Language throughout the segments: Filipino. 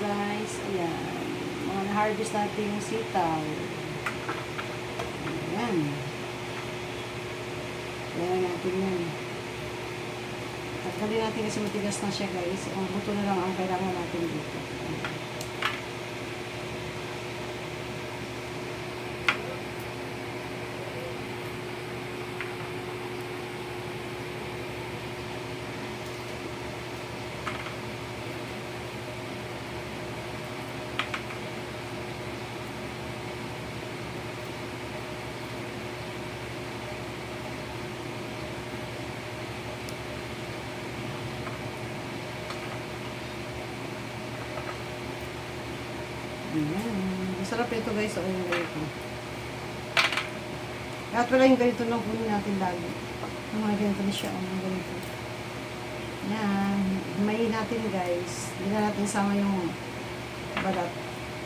guys. Ayan. Mga na-harvest natin yung sitaw. Ayan. Ayan natin yan. Tanggalin natin kasi matigas na siya guys. Ang buto na lang ang kailangan natin dito. Ayan. Masarap ito guys. O yung ganito. Kahit wala yung ganito lang kunin natin lagi. Yung mga ganito na siya. Yung ganito. Yan. Himayin natin guys. Hindi na natin sama yung balat.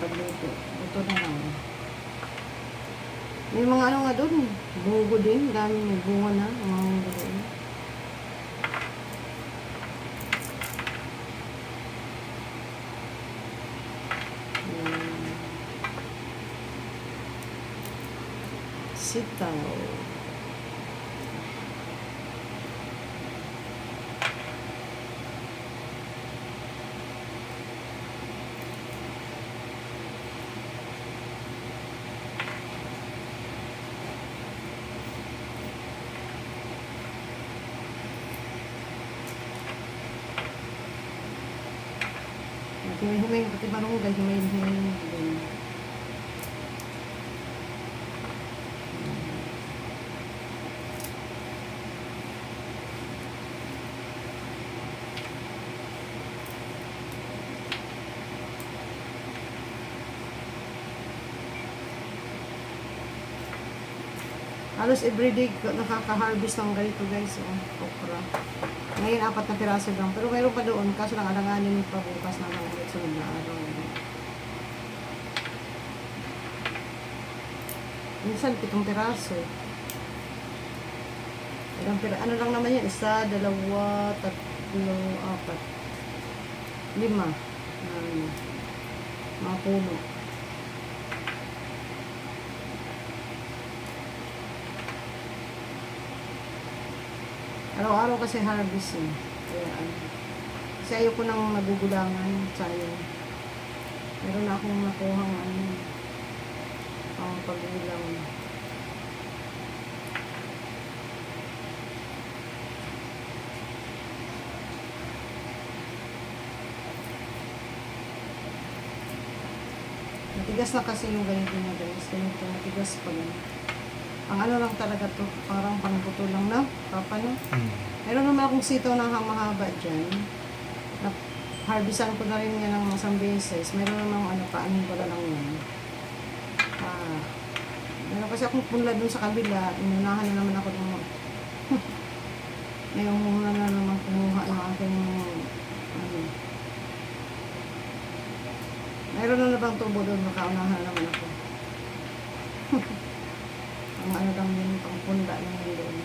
Pagluto. Luto na lang. May mga ano nga doon. Bugo din. Dami may bunga na. Mga bugo doon. Yan. Sitaw. Himay-himay, pati marunggay, himay-himay. Halos everyday ka- nakaka-harvest ng ganito guys. Oh, okra. Ngayon, apat na piraso lang. Pero mayroon pa doon. Kaso lang, alanganin pa bukas na lang ulit sunod na araw. Minsan, pitong piraso. Ilang pira ano lang naman yan? Isa, dalawa, tatlo, apat. Lima. Ano, mga puno. Araw-araw kasi harvest eh. Kaya ano. Kasi ayoko nang nagugulangan. Sayang. Meron na akong nakuha ng ano. Ang paggulang. Matigas na kasi yung ganito na guys. Ganito matigas pa lang. Ang ano lang talaga to, parang pangbuto lang na, papa no? Mm. Meron naman akong sitaw na mahaba dyan. Na harvestan ko na rin yan ng isang beses. Meron naman ano, paanin ko na lang yan. Ah, meron kasi akong punla dun sa kabila. Inunahan na naman ako ng Ngayon muna na naman kumuha ng aking ano. Meron na na bang tubo doon, nakaunahan na naman ako. Ang ano lang yun, pang punla lang yun doon.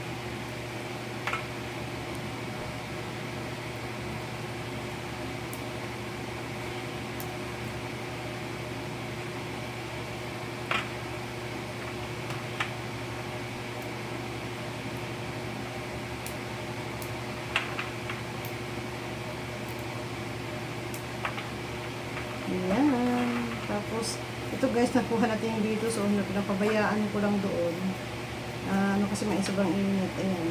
Ayan. Tapos, ito guys, nakuha natin yung dito. So, napabayaan ko lang doon. Ah, ano kasi may sobrang init. Ayan.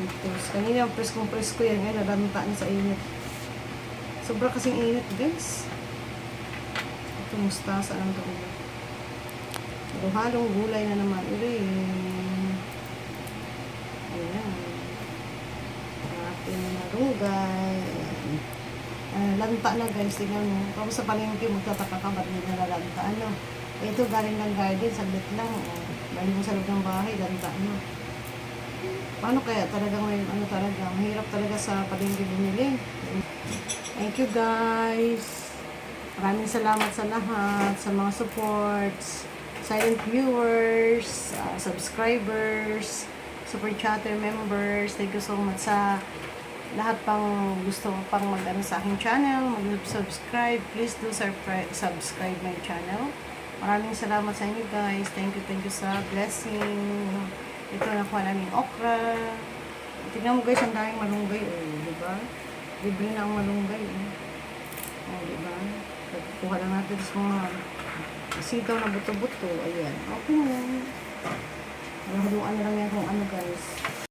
Dito. So, kanina, preskong presko yan. Ngayon, nalanta na sa init. Sobra kasing init, guys. Ito, mustasa lang doon. Pero halong gulay na naman. Uli. Ayan. Ating marunggay. Ah, lanta na guys, tingnan mo. Tapos sa palengke, magtataka ka, ba't hindi nalalanta? Ano? Ito, galing ng garden, saglit lang. Oh. Galing mo sa loob ng bahay, lanta na. Paano kaya talagang may ano talaga, mahirap talaga sa palengke bumili. Thank you guys. Maraming salamat sa lahat, sa mga supports, silent viewers, ah, subscribers, super chatter members. Thank you so much sa lahat pang gusto pang mag-ano sa aking channel, mag-subscribe, please do subscribe my channel. Maraming salamat sa inyo guys. Thank you, thank you sa blessing. Ito nakuha namin okra. Tingnan mo guys, ang daming malunggay. Oh, di ba? Libre na ang malunggay. Oh, oh di ba? Kuha lang natin sa mga sitaw na buto-buto. Ayan. Okay na. Haluan na lang yan kung ano guys.